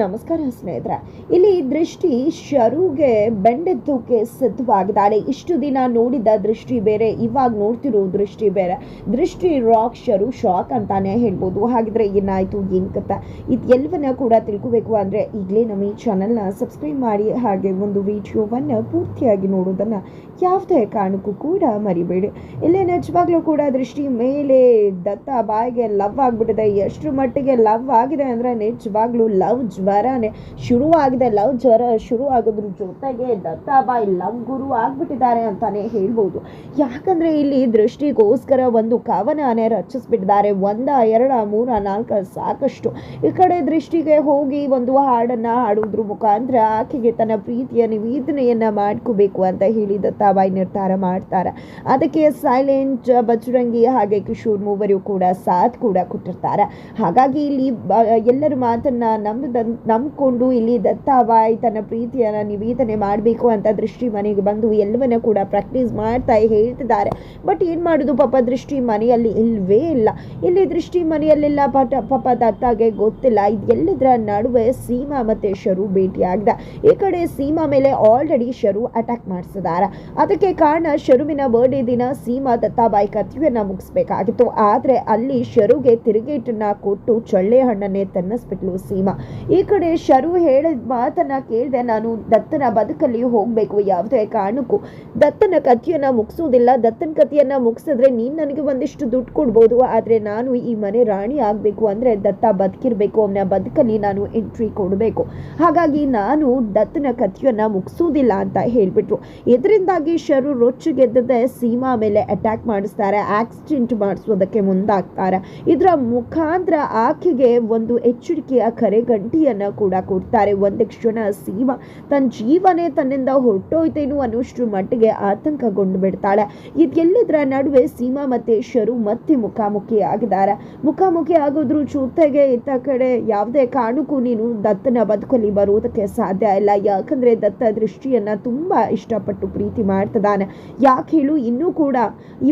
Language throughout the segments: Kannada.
ನಮಸ್ಕಾರ ಸ್ನೇಹಿತರೆ. ಇಲ್ಲಿ ದೃಷ್ಟಿ ಶರುಗೆ ಬೆಂಡೆತ್ತೋಕೆ ಸಿದ್ಧವಾಗಿದ್ದಾಳೆ. ಇಷ್ಟು ದಿನ ನೋಡಿದ ದೃಷ್ಟಿ ಬೇರೆ, ಇವಾಗ ನೋಡ್ತಿರೋ ದೃಷ್ಟಿ ಬೇರೆ. ದೃಷ್ಟಿ ರಾಕ್ ಶರು ಶಾಕ್ ಅಂತಾನೆ ಹೇಳ್ಬೋದು. ಹಾಗಿದ್ರೆ ಏನಾಯ್ತು, ಏನ್ ಕತ್ತ ಇದು ಎಲ್ಲವನ್ನ ಕೂಡ ತಿಳ್ಕೋಬೇಕು ಅಂದ್ರೆ ಈಗಲೇ ನಮ್ಮ ಈ ಚಾನಲ್ನ ಸಬ್ಸ್ಕ್ರೈಬ್ ಮಾಡಿ, ಹಾಗೆ ಒಂದು ವಿಡಿಯೋವನ್ನ ಪೂರ್ತಿಯಾಗಿ ನೋಡೋದನ್ನ ಯಾವುದೇ ಕಾರಣಕ್ಕೂ ಕೂಡ ಮರಿಬೇಡಿ. ಇಲ್ಲೇ ನಿಜವಾಗ್ಲೂ ಕೂಡ ದೃಷ್ಟಿ ಮೇಲೆ ದತ್ತ, ಬಾಯಿಗೆ ಲವ್ ಆಗ್ಬಿಟ್ಟಿದೆ. ಎಷ್ಟರ ಮಟ್ಟಿಗೆ ಲವ್ ಆಗಿದೆ ಅಂದ್ರೆ ನಿಜವಾಗ್ಲೂ ಲವ್ ಜ್ವರನೇ ಶುರುವಾಗಿದೆ. ಲವ್ ಜ್ವರ ಶುರು ಆಗೋದ್ರ ಜೊತೆಗೆ ದತ್ತಾಬಾಯಿ ಲವ್ ಗುರು ಆಗ್ಬಿಟ್ಟಿದ್ದಾರೆ ಅಂತಾನೆ ಹೇಳ್ಬೋದು. ಯಾಕಂದ್ರೆ ಇಲ್ಲಿ ದೃಷ್ಟಿಗೋಸ್ಕರ ಒಂದು ಕವನನೇ ರಚಿಸ್ಬಿಟ್ಟಿದ್ದಾರೆ. ಒಂದ, ಎರಡ, ಮೂರ, ನಾಲ್ಕ ಸಾಕಷ್ಟು. ಈ ಕಡೆ ದೃಷ್ಟಿಗೆ ಹೋಗಿ ಒಂದು ಹಾಡನ್ನ ಹಾಡೋದ್ರ ಮುಖಾಂತರ ಆಕೆಗೆ ತನ್ನ ಪ್ರೀತಿಯ ನಿವೇದನೆಯನ್ನ ಮಾಡ್ಕೋಬೇಕು ಅಂತ ಹೇಳಿ ದತ್ತಾಬಾಯಿ ನಿರ್ಧಾರ ಮಾಡ್ತಾರೆ. ಅದಕ್ಕೆ ಸೈಲೆಂಟ್ ಬಜರಂಗಿ ಹಾಗೆ ಕಿಶೋರ್ ಮೂವರು ಕೂಡ ಸಾಥ್ ಕೂಡ ಕೊಟ್ಟಿರ್ತಾರೆ. ಹಾಗಾಗಿ ಇಲ್ಲಿ ಎಲ್ಲರ ಮಾತನ್ನ ನಂಬದ ನಂಬ್ಕೊಂಡು ಇಲ್ಲಿ ದತ್ತಾಬಾಯಿ ತನ್ನ ಪ್ರೀತಿಯನ್ನ ನಿವೇದನೆ ಮಾಡಬೇಕು ಅಂತ ದೃಷ್ಟಿ ಮನೆಗೆ ಬಂದು ಎಲ್ಲವನ್ನ ಕೂಡ ಪ್ರಾಕ್ಟೀಸ್ ಮಾಡ್ತಾ ಹೇಳ್ತಿದ್ದಾರೆ. ಬಟ್ ಏನು ಮಾಡೋದು ಪಾಪ ದೃಷ್ಟಿ ಮನೆಯಲ್ಲಿ ಇಲ್ಲವೇ ಇಲ್ಲ. ಇಲ್ಲಿ ದೃಷ್ಟಿ ಮನೆಯಲ್ಲೆಲ್ಲ ಪಾಪ ಪಾಪ ದತ್ತಾಗೆ ಗೊತ್ತಿಲ್ಲ. ಇದೆಲ್ಲದರ ನಡುವೆ ಸೀಮಾ ಮತ್ತೆ ಶರು ಭೇಟಿಯಾಗಿದೆ. ಈ ಕಡೆ ಸೀಮಾ ಮೇಲೆ ಆಲ್ರೆಡಿ ಶರು ಅಟ್ಯಾಕ್ ಮಾಡಿಸಿದ್ದಾರೆ. ಅದಕ್ಕೆ ಕಾರಣ ಶರುವಿನ ಬರ್ಡೇ ದಿನ ಸೀಮಾ ದತ್ತಾಬಾಯಿ ಕಥೆಯನ್ನ ಮುಗಿಸ್ಬೇಕಾಗಿತ್ತು. ಆದ್ರೆ ಅಲ್ಲಿ ಶರುಗೆ ತಿರುಗೇಟನ್ನ ಕೊಟ್ಟು ಚಳ್ಳೆ ಹಣ್ಣನ್ನೇ ತನ್ನಿಸ್ಬಿಟ್ಲು ಸೀಮಾ. ಈ ಕಡೆ ಶರು ಹೇಳಿದ ಮಾತನ್ನ ಕೇಳಿದೆ ನಾನು ದತ್ತನ ಬದುಕಲ್ಲಿ ಹೋಗ್ಬೇಕು. ಯಾವುದೇ ಕಾರಣಕ್ಕೂ ದತ್ತನ ಕಥೆಯನ್ನ ಮುಗಿಸೋದಿಲ್ಲ. ದತ್ತನ ಕಥೆಯನ್ನ ಮುಗಿಸಿದ್ರೆ ನೀನು ನನಗೆ ಒಂದಿಷ್ಟು ದುಡ್ಡು ಕೊಡ್ಬೋದು. ಆದರೆ ನಾನು ಈ ಮನೆ ರಾಣಿ ಆಗ್ಬೇಕು ಅಂದ್ರೆ ದತ್ತ ಬದುಕಿರಬೇಕು. ಅವನ ಬದುಕಲ್ಲಿ ನಾನು ಎಂಟ್ರಿ ಕೊಡಬೇಕು. ಹಾಗಾಗಿ ನಾನು ದತ್ತನ ಕಥೆಯನ್ನ ಮುಗಿಸೋದಿಲ್ಲ ಅಂತ ಹೇಳ್ಬಿಟ್ರು. ಇದರಿಂದಾಗಿ ಶರು ರೊಚ್ಚಿಗೆದ್ದದೆ ಸೀಮಾ ಮೇಲೆ ಅಟ್ಯಾಕ್ ಮಾಡಿಸ್ತಾರೆ. ಆಕ್ಸಿಡೆಂಟ್ ಮಾಡಿಸೋದಕ್ಕೆ ಮುಂದಾಗ್ತಾರೆ. ಇದರ ಮುಖಾಂತರ ಆಕೆಗೆ ಒಂದು ಎಚ್ಚರಿಕೆಯ ಕರೆ ಗಂಟಿಯನ್ನ ಕೂಡ ಕೊಡ್ತಾರೆ. ಒಂದು ಕ್ಷಣ ಸೀಮಾ ತನ್ನ ಜೀವನೇ ತನ್ನಿಂದ ಹೊರಟೋಯ್ತೇನು ಅನ್ನೋಷ್ಟ್ರ ಮಟ್ಟಿಗೆ ಆತಂಕಗೊಂಡು ಬಿಡ್ತಾಳೆ. ಇದೆಲ್ಲದರ ನಡುವೆ ಸೀಮಾ ಮತ್ತೆ ಶರು ಮತ್ತೆ ಮುಖಾಮುಖಿ ಆಗಿದ್ದಾರೆ. ಮುಖಾಮುಖಿ ಆಗೋದ್ರ ಜೊತೆಗೆ ಇತ್ತ ಕಡೆ ಯಾವುದೇ ಕಾರಣಕ್ಕೂ ನೀನು ದತ್ತನ ಬದುಕಲ್ಲಿ ಬರುವುದಕ್ಕೆ ಸಾಧ್ಯ ಇಲ್ಲ. ಯಾಕಂದ್ರೆ ದತ್ತ ದೃಷ್ಟಿಯನ್ನ ತುಂಬಾ ಇಷ್ಟಪಟ್ಟು ಪ್ರೀತಿ ಮಾಡ್ತಿದ್ದಾನೆ. ಯಾಕೆ ಹೇಳು, ಇನ್ನೂ ಕೂಡ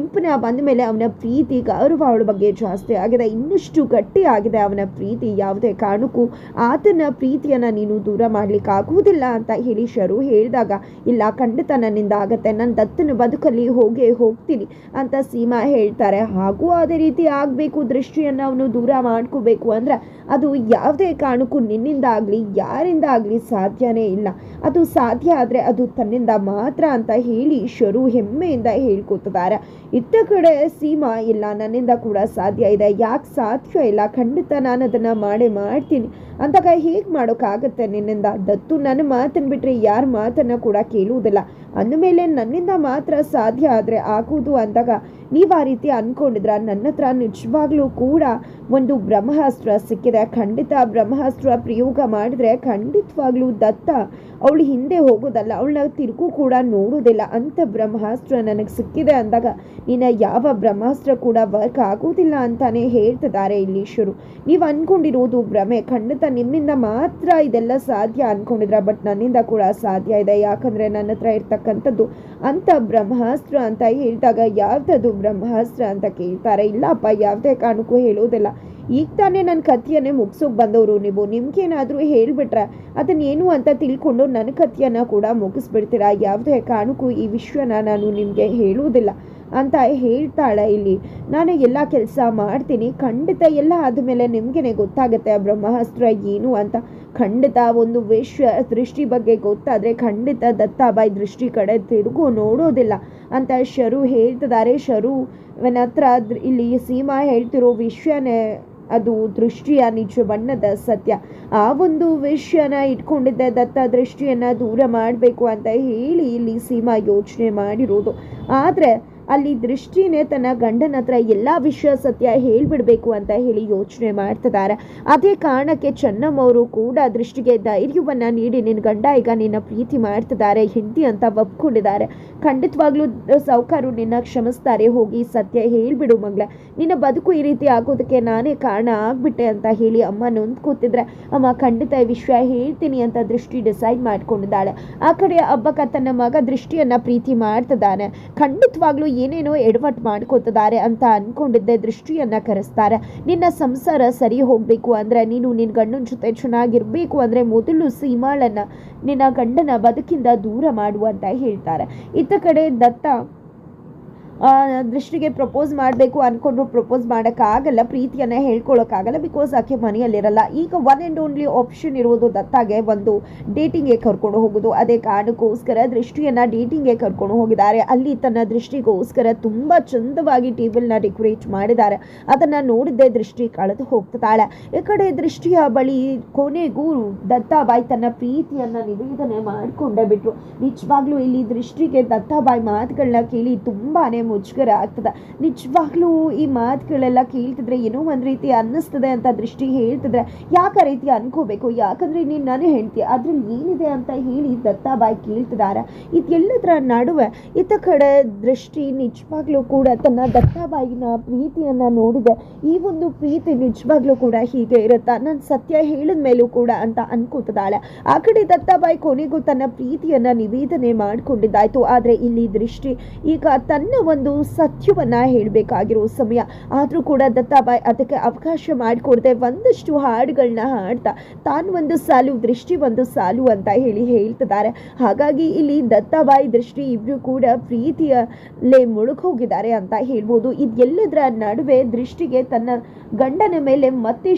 ಇಂಪನ ಬಂದ ಮೇಲೆ ಅವನ ಪ್ರೀತಿ ಗೌರವ ಅವಳ ಬಗ್ಗೆ ಜಾಸ್ತಿ ಆಗಿದೆ. ಇನ್ನಷ್ಟು ಗಟ್ಟಿ ಆಗಿದೆ ಅವನ ಪ್ರೀತಿ. ಯಾವುದೇ ಕಾರಣಕ್ಕೂ ಆತನ ಪ್ರೀತಿಯನ್ನು ನೀನು ದೂರ ಮಾಡ್ಲಿಕ್ಕೆ ಆಗುವುದಿಲ್ಲ ಅಂತ ಹೇಳಿ ಶರು ಹೇಳಿದಾಗ, ಇಲ್ಲ ಖಂಡಿತ ನನ್ನಿಂದ ಆಗತ್ತೆ. ನನ್ನ ದತ್ತನ ಬದುಕಲ್ಲಿ ಹೋಗೇ ಹೋಗ್ತೀನಿ ಅಂತ ಸೀಮಾ ಹೇಳ್ತಾರೆ. ಹಾಗೂ ಅದೇ ರೀತಿ ಆಗಬೇಕು, ದೃಷ್ಟಿಯನ್ನು ಅವನು ದೂರ ಮಾಡ್ಕೋಬೇಕು ಅಂದ್ರೆ ಅದು ಯಾವುದೇ ಕಾರಣಕ್ಕೂ ನಿನ್ನಿಂದ ಆಗಲಿ, ಯಾರಿಂದ ಆಗಲಿ ಸಾಧ್ಯನೇ ಇಲ್ಲ. ಅದು ಸಾಧ್ಯ ಆದರೆ ಅದು ತನ್ನಿಂದ ಮಾತ್ರ ಅಂತ ಹೇಳಿ ಶರು ಹೆಮ್ಮೆಯಿಂದ ಹೇಳ್ಕೊತಿದ್ದಾರೆ. ಇತ್ತ ಕಡೆ ಸೀಮಾ, ಇಲ್ಲ, ನನ್ನಿಂದ ಕೂಡ ಸಾಧ್ಯ ಇದೆ. ಯಾಕೆ ಸಾಧ್ಯ ಇಲ್ಲ? ಖಂಡಿತ ನಾನು ಅದನ್ನು ಮಾಡೇ ಮಾಡ್ತೀನಿ ಅಂದಾಗ ಹೇಗೆ ಮಾಡೋಕ್ಕಾಗತ್ತೆ ನಿನ್ನಿಂದ ದತ್ತು ನನ್ನ ಮಾತನ್ನು ಬಿಟ್ಟರೆ ಯಾರ ಮಾತನ್ನು ಕೂಡ ಕೇಳುವುದಿಲ್ಲ. ಅಂದಮೇಲೆ ನನ್ನಿಂದ ಮಾತ್ರ ಸಾಧ್ಯ ಆದರೆ ಆಗುವುದು ಅಂದಾಗ ನೀವು ಆ ರೀತಿ ಅಂದ್ಕೊಂಡಿದ್ರ ನನ್ನ ಹತ್ರ ನಿಜವಾಗ್ಲೂ ಕೂಡ ಒಂದು ಬ್ರಹ್ಮಾಸ್ತ್ರ ಸಿಕ್ಕಿದೆ. ಖಂಡಿತ ಬ್ರಹ್ಮಾಸ್ತ್ರ ಪ್ರಯೋಗ ಮಾಡಿದ್ರೆ ಖಂಡಿತವಾಗ್ಲೂ ದತ್ತ. ಅವಳು ಹಿಂದೆ ಹೋಗೋದಲ್ಲ ಅವಳನ್ನ ತಿರುಗು ಕೂಡ ನೋಡೋದಿಲ್ಲ. ಅಂತ ಬ್ರಹ್ಮಾಸ್ತ್ರ ನನಗೆ ಸಿಕ್ಕಿದೆ ಅಂದಾಗ ನಿನ್ನ ಯಾವ ಬ್ರಹ್ಮಾಸ್ತ್ರ ಕೂಡ ವರ್ಕ್ ಆಗೋದಿಲ್ಲ ಅಂತಾನೆ ಹೇಳ್ತಿದ್ದಾರೆ ಇಲ್ಲಿ ಶುರು ನೀವು ಅಂದ್ಕೊಂಡಿರೋದು ಭ್ರಮೆ. ಖಂಡಿತ ನಿಮ್ಮಿಂದ ಮಾತ್ರ ಇದೆಲ್ಲ ಸಾಧ್ಯ ಅನ್ಕೊಂಡಿದ್ರ ಬಟ್ ನನ್ನಿಂದ ಕೂಡ ಸಾಧ್ಯ ಇದೆ. ಯಾಕಂದ್ರೆ ನನ್ನ ಹತ್ರ ಇರ್ತಕ್ಕಂಥದ್ದು ಅಂತ ಬ್ರಹ್ಮಾಸ್ತ್ರ ಅಂತ ಹೇಳಿದಾಗ ಯಾವ್ದದು ಬ್ರಹ್ಮಾಸ್ತ್ರ ಅಂತ ಕೇಳ್ತಾರೆ. ಇಲ್ಲಪ್ಪ, ಯಾವುದೇ ಕಾರಣಕ್ಕೂ ಹೇಳೋದಿಲ್ಲ ಈಗ ತಾನೇ ನನ್ನ ಕಥೆಯನ್ನೇ ಮುಗಿಸೋಕೆ ಬಂದವರು ನೀವು. ನಿಮ್ಗೇನಾದರೂ ಹೇಳ್ಬಿಟ್ರ ಅದನ್ನ ಏನು ಅಂತ ತಿಳ್ಕೊಂಡು ನನ್ನ ಕಥೆಯನ್ನ ಕೂಡ ಮುಗಿಸ್ಬಿಡ್ತೀರಾ? ಯಾವುದೇ ಕಾರಣಕ್ಕೂ ಈ ವಿಷಯನ ನಾನು ನಿಮಗೆ ಹೇಳುವುದಿಲ್ಲ. ಅಂತ ಹೇಳ್ತಾಳೆ ಇಲ್ಲಿ. ನಾನು ಎಲ್ಲ ಕೆಲಸ ಮಾಡ್ತೀನಿ. ಖಂಡಿತ ಎಲ್ಲ ಆದಮೇಲೆ ನಿಮಗೇನೆ ಗೊತ್ತಾಗುತ್ತೆ ಆ ಬ್ರಹ್ಮಾಸ್ತ್ರ ಏನು ಅಂತ. ಖಂಡಿತ ಒಂದು ವಿಶ್ವ ದೃಷ್ಟಿ ಬಗ್ಗೆ ಗೊತ್ತಾದರೆ ಖಂಡಿತ ದತ್ತಾಬಾಯಿ ದೃಷ್ಟಿ ಕಡೆ ತಿರುಗು ನೋಡೋದಿಲ್ಲ ಅಂತ ಶರು ಹೇಳ್ತಿದ್ದಾರೆ. ಶರು ಹತ್ರ ಇಲ್ಲಿ ಸೀಮಾ ಹೇಳ್ತಿರೋ ವಿಷಯನೇ ಅದು ದೃಷ್ಟಿಯ ನಿಜ ಬಣ್ಣದ ಸತ್ಯ. ಆ ಒಂದು ವಿಷಯನ ಇಟ್ಕೊಂಡಿದ್ದೆ ದತ್ತ ದೃಷ್ಟಿಯನ್ನು ದೂರ ಮಾಡಬೇಕು ಅಂತ ಹೇಳಿ ಇಲ್ಲಿ ಸೀಮಾ ಯೋಚನೆ ಮಾಡಿರೋದು. ಆದರೆ ಅಲ್ಲಿ ದೃಷ್ಟಿನೇ ತನ್ನ ಗಂಡನ ಹತ್ರ ಎಲ್ಲ ವಿಷಯ ಸತ್ಯ ಹೇಳ್ಬಿಡ್ಬೇಕು ಅಂತ ಹೇಳಿ ಯೋಚನೆ ಮಾಡ್ತಿದ್ದಾರೆ. ಅದೇ ಕಾರಣಕ್ಕೆ ಚೆನ್ನಮ್ಮವರು ಕೂಡ ದೃಷ್ಟಿಗೆ ಧೈರ್ಯವನ್ನು ನೀಡಿ ನಿನ್ನ ಗಂಡ ಈಗ ನಿನ್ನ ಪ್ರೀತಿ ಮಾಡ್ತಿದ್ದಾರೆ, ಹೆಂಡತಿ ಅಂತ ಒಪ್ಕೊಂಡಿದ್ದಾರೆ. ಖಂಡಿತವಾಗ್ಲೂ ಸಾವುಕಾರು ನಿನ್ನ ಕ್ಷಮಿಸ್ತಾರೆ, ಹೋಗಿ ಸತ್ಯ ಹೇಳ್ಬಿಡು ಮಗಳ. ನಿನ್ನ ಬದುಕು ಈ ರೀತಿ ಆಗೋದಕ್ಕೆ ನಾನೇ ಕಾರಣ ಆಗ್ಬಿಟ್ಟೆ ಅಂತ ಹೇಳಿ ಅಮ್ಮ ನೊಂದ್ಕೋತಿದ್ರೆ, ಅಮ್ಮ, ಖಂಡಿತ ಈ ವಿಷಯ ಹೇಳ್ತೀನಿ ಅಂತ ದೃಷ್ಟಿ ಡಿಸೈಡ್ ಮಾಡ್ಕೊಂಡಿದ್ದಾಳೆ. ಆ ಕಡೆ ಹಬ್ಬಕ್ಕ ತನ್ನ ಮಗ ದೃಷ್ಟಿಯನ್ನ ಪ್ರೀತಿ ಮಾಡ್ತಿದ್ದಾನೆ. ಖಂಡಿತವಾಗ್ಲೂ ಏನೇನೋ ಎಡವಟ್ಟು ಮಾಡ್ಕೋತಿದ್ದಾರೆ ಅಂತ ಅಂದ್ಕೊಂಡಿದ್ದೆ ದೃಷ್ಟಿಯನ್ನ ಕರೆಸ್ತಾರೆ. ನಿನ್ನ ಸಂಸಾರ ಸರಿ ಹೋಗಬೇಕು ಅಂದರೆ ನೀನು ನಿನ್ನ ಗಂಡನ ಜೊತೆ ಚೆನ್ನಾಗಿರಬೇಕು ಅಂದರೆ ಮೊದಲು ಸೀಮಾಳನ್ನು ನಿನ್ನ ಗಂಡನ ಬದುಕಿಂದ ದೂರ ಮಾಡು ಅಂತ ಹೇಳ್ತಾರೆ. ಇತ್ತ ಕಡೆ ದತ್ತ ದೃಷ್ಟಿಗೆ ಪ್ರಪೋಸ್ ಮಾಡಬೇಕು ಅಂದ್ಕೊಂಡ್ರು ಪ್ರಪೋಸ್ ಮಾಡೋಕ್ಕಾಗಲ್ಲ, ಪ್ರೀತಿಯನ್ನು ಹೇಳ್ಕೊಳ್ಳೋಕ್ಕಾಗಲ್ಲ ಬಿಕಾಸ್ ಆಕೆ ಮನೆಯಲ್ಲಿರಲ್ಲ. ಈಗ ಒನ್ ಆ್ಯಂಡ್ ಓನ್ಲಿ ಆಪ್ಷನ್ ಇರೋದು ದತ್ತಾಗೆ ಒಂದು ಡೇಟಿಂಗ್ಗೆ ಕರ್ಕೊಂಡು ಹೋಗೋದು. ಅದೇ ಕಾರಣಕ್ಕೋಸ್ಕರ ದೃಷ್ಟಿಯನ್ನು ಡೇಟಿಂಗ್ಗೆ ಕರ್ಕೊಂಡು ಹೋಗಿದ್ದಾರೆ. ಅಲ್ಲಿ ತನ್ನ ದೃಷ್ಟಿಗೋಸ್ಕರ ತುಂಬ ಚಂದವಾಗಿ ಟೇಬಲ್ನ ಡೆಕೋರೇಟ್ ಮಾಡಿದ್ದಾರೆ. ಅದನ್ನು ನೋಡಿದ್ದೆ ದೃಷ್ಟಿ ಕಳೆದು ಹೋಗ್ತಾಳೆ. ಈ ಕಡೆ ದೃಷ್ಟಿಯ ಬಳಿ ಕೊನೆಗೂ ದತ್ತಾಬಾಯಿ ತನ್ನ ಪ್ರೀತಿಯನ್ನು ನಿವೇದನೆ ಮಾಡಿಕೊಂಡೇ ಬಿಟ್ರು. ನಿಜವಾಗ್ಲೂ ಇಲ್ಲಿ ದೃಷ್ಟಿಗೆ ದತ್ತಾಬಾಯಿ ಮಾತುಗಳನ್ನ ಕೇಳಿ ತುಂಬಾನೇ ಮುಜುಗರ ಆಗ್ತದೆ. ನಿಜವಾಗ್ಲೂ ಈ ಮಾತುಗಳೆಲ್ಲ ಕೇಳ್ತಿದ್ರೆ ಏನೋ ಒಂದು ರೀತಿ ಅನ್ನಿಸ್ತದೆ ಅಂತ ದೃಷ್ಟಿ ಹೇಳ್ತಿದ್ರೆ ಯಾಕೆ ರೀತಿ ಅನ್ಕೋಬೇಕು? ಯಾಕಂದ್ರೆ ನೀನು ನಾನು ಹೇಳ್ತೀಯ ಅದ್ರಲ್ಲಿ ಏನಿದೆ ಅಂತ ಹೇಳಿ ದತ್ತಾಬಾಯಿ ಕೇಳ್ತಿದಾರ. ಇದೆಲ್ಲದರ ನಡುವೆ ಇತ್ತ ಕಡೆ ದೃಷ್ಟಿ ನಿಜವಾಗ್ಲೂ ಕೂಡ ತನ್ನ ದತ್ತಾಬಾಯಿನ ಪ್ರೀತಿಯನ್ನ ನೋಡಿದೆ. ಈ ಒಂದು ಪ್ರೀತಿ ನಿಜವಾಗ್ಲೂ ಕೂಡ ಹೀಗೆ ಇರುತ್ತಾ? ನಾನು ಸತ್ಯ ಹೇಳಿದ ಮೇಲೂ ಕೂಡ ಅಂತ ಅನ್ಕೋತಿದ್ದಾಳೆ ಆ ಕಡೆ ದತ್ತಾಬಾಯಿ ಕೊನೆಗೂ ತನ್ನ ಪ್ರೀತಿಯನ್ನ ನಿವೇದನೆ ಮಾಡಿಕೊಂಡಿದ್ದಾಯ್ತು. ಆದರೆ ಇಲ್ಲಿ ದೃಷ್ಟಿ ಈಗ ತನ್ನ ಸತ್ಯವನ್ನ ಹೇಳಬೇಕಾಗಿರೋ ಸಮಯ. ಆದರೂ ಕೂಡ ದತ್ತಾಬಾಯಿ ಅದಕ್ಕೆ ಅವಕಾಶ ಮಾಡಿಕೊಡದೆ ಒಂದಷ್ಟು ಹಾಡುಗಳನ್ನ ಹಾಡ್ತಾ ತಾನು ಒಂದು ಸಾಲು, ದೃಷ್ಟಿ ಒಂದು ಸಾಲು ಅಂತ ಹೇಳಿ ಹೇಳ್ತಿದ್ದಾರೆ. ಹಾಗಾಗಿ ಇಲ್ಲಿ ದತ್ತಾಬಾಯಿ ದೃಷ್ಟಿ ಇಬ್ಬರು ಕೂಡ ಪ್ರೀತಿಯಲ್ಲೇ ಮುಳುಗೋಗಿದ್ದಾರೆ ಅಂತ ಹೇಳ್ಬೋದು. ಇದೆಲ್ಲದರ ನಡುವೆ ದೃಷ್ಟಿಗೆ ತನ್ನ ಗಂಡನ ಮೇಲೆ ಮತ್ತೆ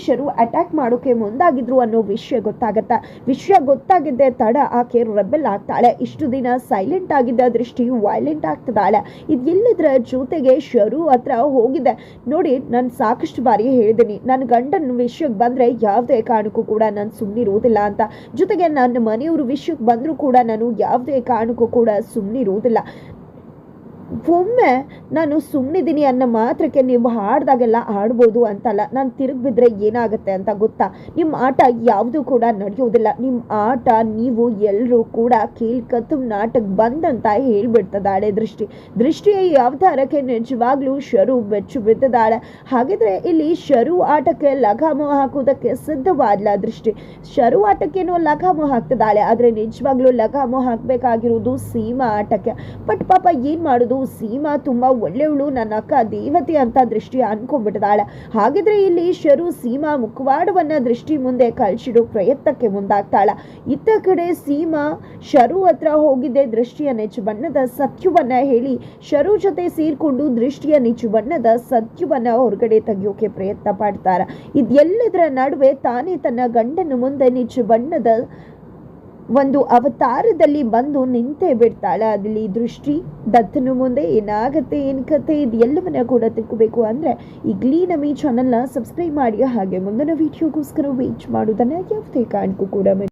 ಅಟ್ಯಾಕ್ ಮಾಡೋಕೆ ಮುಂದಾಗಿದ್ರು ಅನ್ನೋ ವಿಷಯ ಗೊತ್ತಾಗತ್ತ. ವಿಷಯ ಗೊತ್ತಾಗಿದ್ದೆ ತಡ, ಆಕೆ ರೆಬೆಲ್ ಆಗ್ತಾಳೆ. ಇಷ್ಟು ದಿನ ಸೈಲೆಂಟ್ ಆಗಿದ್ದ ದೃಷ್ಟಿ ವೈಲೆಂಟ್ ಆಗ್ತಿದ್ದಾಳೆ. ಇದೆಲ್ಲದರ ಜೊತೆಗೆ ಶರು ಹತ್ರ ಹೋಗಿದೆ. ನೋಡಿ, ನಾನು ಸಾಕಷ್ಟು ಬಾರಿ ಹೇಳಿದ್ದೀನಿ ನನ್ನ ಗಂಡನ ವಿಷಯಕ್ಕೆ ಬಂದರೆ ಯಾವುದೇ ಕಾರಣಕ್ಕೂ ಕೂಡ ನಾನು ಸುಮ್ಮನಿರುವುದಿಲ್ಲ ಅಂತ. ಜೊತೆಗೆ ನನ್ನ ಮನೆಯವರು ವಿಷಯಕ್ಕೆ ಬಂದರೂ ಕೂಡ ನಾನು ಯಾವುದೇ ಕಾರಣಕ್ಕೂ ಕೂಡ ಸುಮ್ಮನಿರುವುದಿಲ್ಲ ಒಮ್ಮೆ ನಾನು ಸುಮ್ಮನಿದ್ದೀನಿ ಅನ್ನೋ ಮಾತ್ರಕ್ಕೆ ನೀವು ಹಾಡ್ದಾಗೆಲ್ಲ ಆಡ್ಬೋದು ಅಂತಲ್ಲ, ನಾನು ತಿರುಗಿ ಬಿದ್ದರೆ ಏನಾಗುತ್ತೆ ಅಂತ ಗೊತ್ತಾ? ನಿಮ್ಮ ಆಟ ಯಾವುದು ಕೂಡ ನಡೆಯೋದಿಲ್ಲ. ನಿಮ್ಮ ಆಟ ನೀವು ಎಲ್ಲರೂ ಕೂಡ ಕೇಳ್ಕತ್ತು ನಾಟಕ ಬಂದಂತ ಹೇಳ್ಬಿಡ್ತದಾಳೆ ದೃಷ್ಟಿ. ದೃಷ್ಟಿಯ ಈ ಅವತಾರಕ್ಕೆ ನಿಜವಾಗ್ಲೂ ಶರು ಬೆಚ್ಚು ಬಿದ್ದದಾಳೆ. ಹಾಗಿದ್ರೆ ಇಲ್ಲಿ ಶರು ಆಟಕ್ಕೆ ಲಘಾಮು ಹಾಕುವುದಕ್ಕೆ ಸಿದ್ಧವಾದ್ಲ ದೃಷ್ಟಿ. ಶರು ಆಟಕ್ಕೇನೋ ಲಘಾಮು ಹಾಕ್ತದಾಳೆ ಆದರೆ ನಿಜವಾಗ್ಲೂ ಲಘಾಮು ಹಾಕಬೇಕಾಗಿರೋದು ಸೀಮಾ ಆಟಕ್ಕೆ. ಬಟ್ ಪಾಪ ಏನು ಮಾಡೋದು? ಸೀಮಾ ತುಂಬ ಒಳ್ಳೆಯವಳು, ನನ್ನ ಅಕ್ಕ ದೇವತೆ ಅಂತ ದೃಷ್ಟಿ ಅನ್ಕೊಂಡ್ಬಿಟ್ಟಿದ್ದಾಳೆ. ಹಾಗಿದ್ರೆ ಇಲ್ಲಿ ಶರು ಸೀಮಾ ಮುಖವಾಡವನ್ನ ದೃಷ್ಟಿ ಮುಂದೆ ಕಳ್ಸಿಡೋ ಪ್ರಯತ್ನಕ್ಕೆ ಮುಂದಾಗ್ತಾಳೆ. ಇತ್ತ ಕಡೆ ಸೀಮಾ ಶರು ಹತ್ರ ಹೋಗಿದ್ದೆ ದೃಷ್ಟಿಯ ನೆಚ್ಚು ಬಣ್ಣದ ಸತ್ಯವನ್ನ ಹೇಳಿ, ಶರು ಜೊತೆ ಸೇರಿಕೊಂಡು ದೃಷ್ಟಿಯ ನೆಚ್ಚು ಬಣ್ಣದ ಸತ್ಯವನ್ನ ಹೊರಗಡೆ ತೆಗಿಯೋಕೆ ಪ್ರಯತ್ನ ಪಡ್ತಾರೆ. ಇದೆಲ್ಲದರ ನಡುವೆ ತಾನೇ ತನ್ನ ಗಂಡನ ಮುಂದೆ ನಿಜ ಬಣ್ಣದ ಒಂದು ಅವತಾರದಲ್ಲಿ ಬಂದು ನಿಂತೇ ಬಿಡ್ತಾಳೆ. ಅದಲ್ಲಿ ದೃಷ್ಟಿ, ದತ್ತನ ಮುಂದೆ ಏನಾಗುತ್ತೆ, ಏನು ಕತೆ ಇದು ಎಲ್ಲವನ್ನ ಕೂಡ ತಿಳ್ಕೋಬೇಕು. ಅಂದರೆ ಈಗಲೇ ನಮ್ಮ ಈ ಚಾನಲ್ನ ಸಬ್ಸ್ಕ್ರೈಬ್ ಮಾಡಿ, ಹಾಗೆ ಮುಂದಿನ ವಿಡಿಯೋಗೋಸ್ಕರ ವೇಟ್ ಮಾಡೋದನ್ನು ಯಾವುದೇ ಕಾರಣಕ್ಕೂ ಕೂಡ